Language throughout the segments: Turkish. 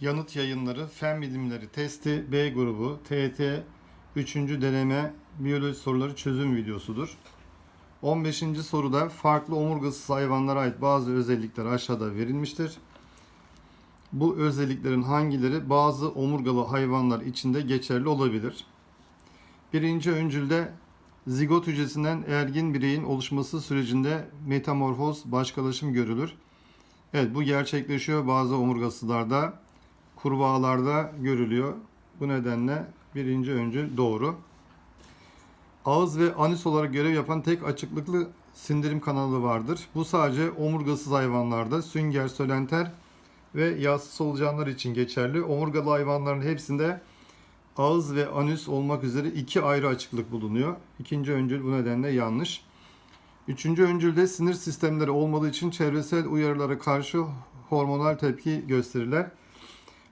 Yanıt Yayınları Fen Bilimleri Testi B grubu TET 3. deneme biyoloji soruları çözüm videosudur. 15. soruda farklı omurgasız hayvanlara ait bazı özellikler aşağıda verilmiştir. Bu özelliklerin hangileri bazı omurgalı hayvanlar içinde geçerli olabilir? Birinci öncülde zigot hücresinden ergin bireyin oluşması sürecinde metamorfoz, başkalaşım görülür. Evet bu gerçekleşiyor bazı omurgasızlarda, kurbağalarda görülüyor. Bu nedenle birinci öncül doğru. Ağız ve anüs olarak görev yapan tek açıklıklı sindirim kanalı vardır. Bu sadece omurgasız hayvanlarda sünger, sölenter ve yağsız solucanlar için geçerli. Omurgalı hayvanların hepsinde ağız ve anüs olmak üzere iki ayrı açıklık bulunuyor. İkinci öncül bu nedenle yanlış. Üçüncü öncülde sinir sistemleri olmadığı için çevresel uyarılara karşı hormonal tepki gösterirler.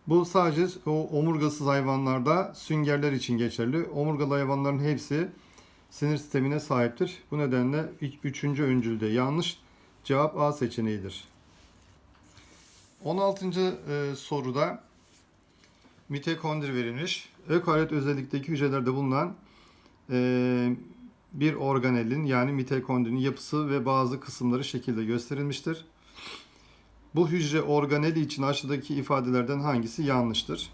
Bu sadece o omurgasız hayvanlarda süngerler için geçerli. Omurgalı hayvanların hepsi sinir sistemine sahiptir. Bu nedenle üçüncü öncülde yanlış. Cevap A seçeneğidir. 16. e, soruda mitokondri verilmiş. Ökaryot özellikteki hücrelerde bulunan e, bir organelin yani mitokondrinin yapısı ve bazı kısımları şekilde gösterilmiştir. Bu hücre organeli için aşağıdaki ifadelerden hangisi yanlıştır?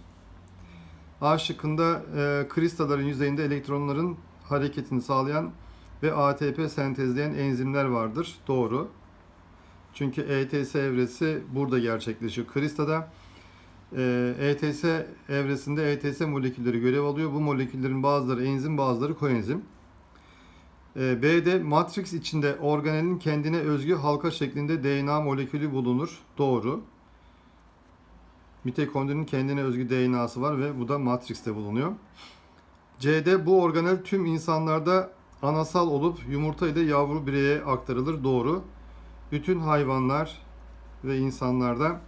A şıkkında e, kristallerin yüzeyinde elektronların hareketini sağlayan ve ATP sentezleyen enzimler vardır. Doğru. Çünkü ETS evresi burada gerçekleşiyor. Kristada e, ETS evresinde ETS molekülleri görev alıyor. Bu moleküllerin bazıları enzim, bazıları koenzim. E, B'de matrix içinde organelin kendine özgü halka şeklinde DNA molekülü bulunur. Doğru. Mitokondrinin kendine özgü DNA'sı var ve bu da matrixte bulunuyor. C'de bu organel tüm insanlarda anasal olup yumurta ile yavru bireye aktarılır. Doğru. Bütün hayvanlar ve insanlarda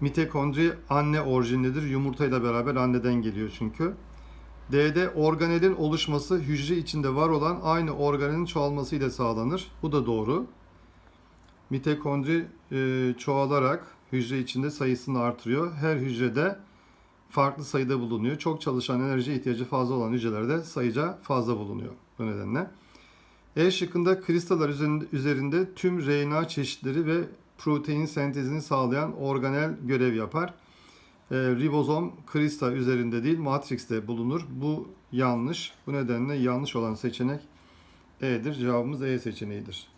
mitokondri anne orijinlidir. Yumurta ile beraber anneden geliyor çünkü. D'de organelin oluşması hücre içinde var olan aynı organelin çoğalması ile sağlanır. Bu da doğru. Mitokondri e, çoğalarak hücre içinde sayısını artırıyor. Her hücrede farklı sayıda bulunuyor. Çok çalışan enerji ihtiyacı fazla olan hücrelerde sayıca fazla bulunuyor bu nedenle. E şıkkında üzerinde, üzerinde tüm RNA çeşitleri ve protein sentezini sağlayan organel görev yapar. E, ribozom krista üzerinde değil matrixte bulunur. Bu yanlış. Bu nedenle yanlış olan seçenek E'dir. Cevabımız E seçeneğidir.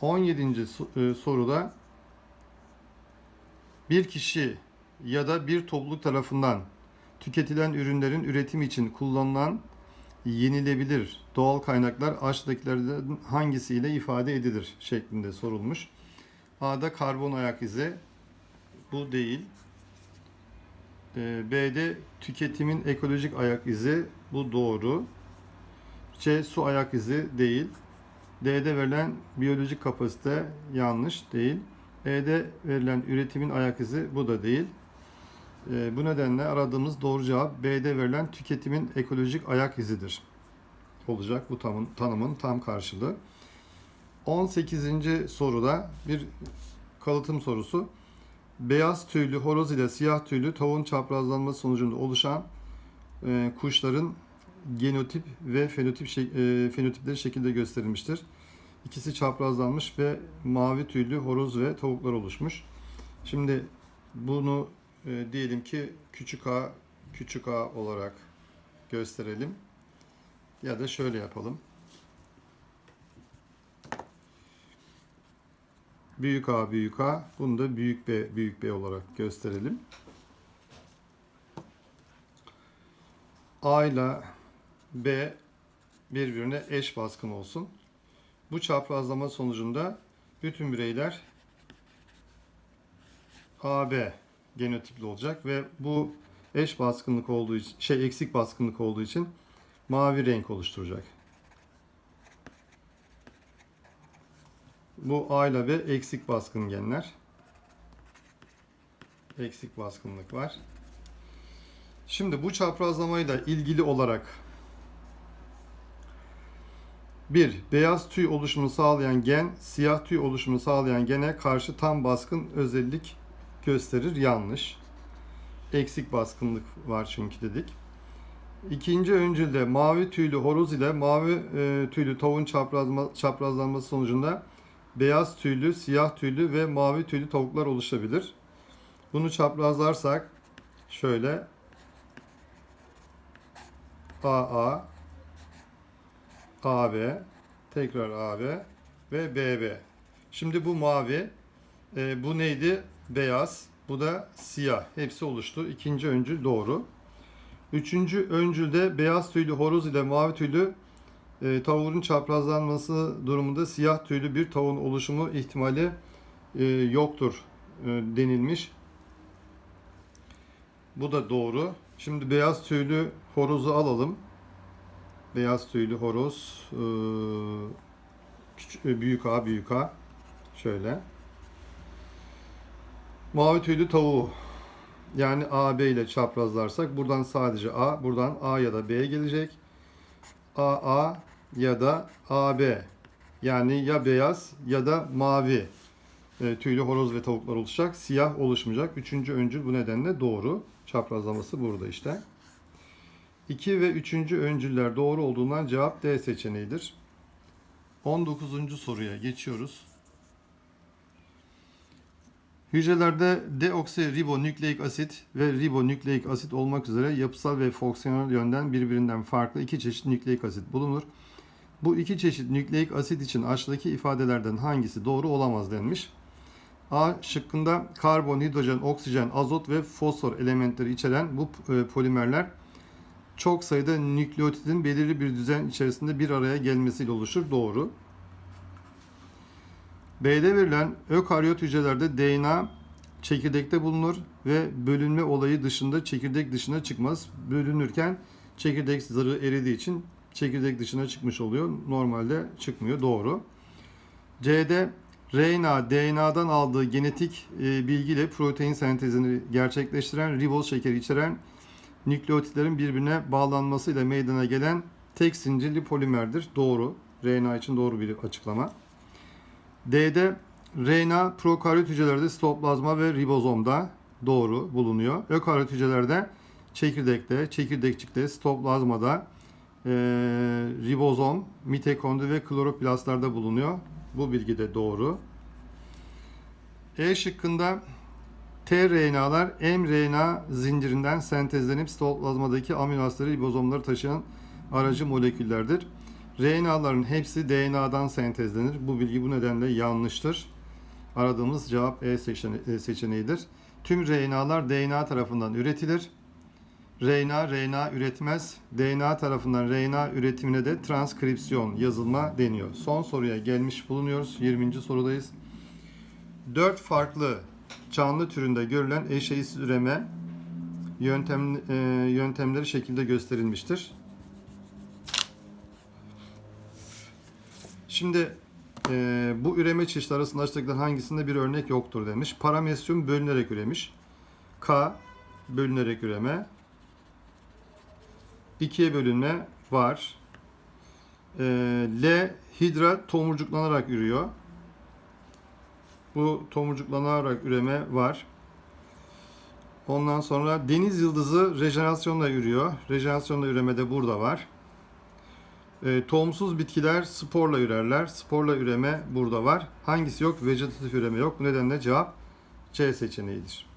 On yedinci e, soruda bir kişi ya da bir topluluk tarafından tüketilen ürünlerin üretim için kullanılan yenilebilir doğal kaynaklar aşağıdakilerden hangisiyle ifade edilir şeklinde sorulmuş. A'da karbon ayak izi bu değil. Ee, B'de tüketimin ekolojik ayak izi bu doğru. C su ayak izi değil. D'de verilen biyolojik kapasite yanlış değil. E'de verilen üretimin ayak izi bu da değil. E, bu nedenle aradığımız doğru cevap B'de verilen tüketimin ekolojik ayak izidir. Olacak bu tamın, tanımın tam karşılığı. 18. soruda bir kalıtım sorusu. Beyaz tüylü horoz ile siyah tüylü tavuğun çaprazlanması sonucunda oluşan e, kuşların genotip ve fenotip şek- e, fenotipleri şekilde gösterilmiştir. İkisi çaprazlanmış ve mavi tüylü horoz ve tavuklar oluşmuş. Şimdi bunu e, diyelim ki küçük a küçük a olarak gösterelim. Ya da şöyle yapalım. Büyük A büyük A. Bunu da büyük B büyük B olarak gösterelim. A ile B birbirine eş baskın olsun. Bu çaprazlama sonucunda bütün bireyler AB genotipli olacak ve bu eş baskınlık olduğu için, şey eksik baskınlık olduğu için mavi renk oluşturacak. Bu A ile B eksik baskın genler. Eksik baskınlık var. Şimdi bu çaprazlamayla ilgili olarak 1. Beyaz tüy oluşumu sağlayan gen, siyah tüy oluşumu sağlayan gene karşı tam baskın özellik gösterir. Yanlış. Eksik baskınlık var çünkü dedik. İkinci öncülde mavi tüylü horoz ile mavi e, tüylü tavuğun çaprazma, çaprazlanması sonucunda beyaz tüylü, siyah tüylü ve mavi tüylü tavuklar oluşabilir. Bunu çaprazlarsak şöyle AA, AB, tekrar AB ve BB. Şimdi bu mavi, e, bu neydi? Beyaz, bu da siyah. Hepsi oluştu. İkinci öncül doğru. Üçüncü öncülde beyaz tüylü horoz ile mavi tüylü e, tavuğun çaprazlanması durumunda siyah tüylü bir tavuğun oluşumu ihtimali e, yoktur e, denilmiş. Bu da doğru. Şimdi beyaz tüylü horozu alalım. Beyaz tüylü horoz e, e, büyük A büyük A şöyle. Mavi tüylü tavuğu yani AB ile çaprazlarsak buradan sadece A, buradan A ya da B gelecek. AA ya da AB. Yani ya beyaz ya da mavi e, tüylü horoz ve tavuklar oluşacak. Siyah oluşmayacak. Üçüncü öncül bu nedenle doğru. Çaprazlaması burada işte. 2 ve 3. öncüller doğru olduğundan cevap D seçeneğidir. 19. soruya geçiyoruz. Hücrelerde deoksiribonükleik asit ve ribonükleik asit olmak üzere yapısal ve fonksiyonel yönden birbirinden farklı iki çeşit nükleik asit bulunur. Bu iki çeşit nükleik asit için aşağıdaki ifadelerden hangisi doğru olamaz denmiş. A şıkkında karbon, hidrojen, oksijen, azot ve fosfor elementleri içeren bu e, polimerler çok sayıda nükleotidin belirli bir düzen içerisinde bir araya gelmesiyle oluşur. Doğru. B'de verilen ökaryot hücrelerde DNA çekirdekte bulunur ve bölünme olayı dışında çekirdek dışına çıkmaz. Bölünürken çekirdek zarı eridiği için çekirdek dışına çıkmış oluyor. Normalde çıkmıyor. Doğru. C'de RNA DNA'dan aldığı genetik e, bilgiyle protein sentezini gerçekleştiren riboz şekeri içeren nükleotitlerin birbirine bağlanmasıyla meydana gelen tek zincirli polimerdir. Doğru. RNA için doğru bir açıklama. D'de RNA prokaryot hücrelerde sitoplazma ve ribozomda doğru bulunuyor. Ökaryot hücrelerde çekirdekte, çekirdekçikte, sitoplazmada, e, ribozom, mitokondri ve kloroplastlarda bulunuyor. Bu bilgi de doğru. E şıkkında tRNA'lar mRNA zincirinden sentezlenip sitoplazmadaki amino asitleri ribozomları taşıyan aracı moleküllerdir. RNA'ların hepsi DNA'dan sentezlenir. Bu bilgi bu nedenle yanlıştır. Aradığımız cevap E seçene- E seçeneğidir. Tüm RNA'lar DNA tarafından üretilir. RNA RNA üretmez. DNA tarafından RNA üretimine de transkripsiyon yazılma deniyor. Son soruya gelmiş bulunuyoruz. 20. sorudayız. 4 farklı canlı türünde görülen eşeğsiz üreme yöntem, e, yöntemleri şekilde gösterilmiştir. Şimdi e, bu üreme çeşitleri arasında açtıkları hangisinde bir örnek yoktur demiş. Paramesyum bölünerek üremiş. K bölünerek üreme. İkiye bölünme var. E, L hidra tomurcuklanarak ürüyor. Bu tomurcuklanarak üreme var. Ondan sonra deniz yıldızı rejenerasyonla ürüyor. Rejenerasyonla üreme de burada var. E, tohumsuz bitkiler sporla ürerler. Sporla üreme burada var. Hangisi yok? Vegetatif üreme yok. Bu nedenle cevap C seçeneğidir.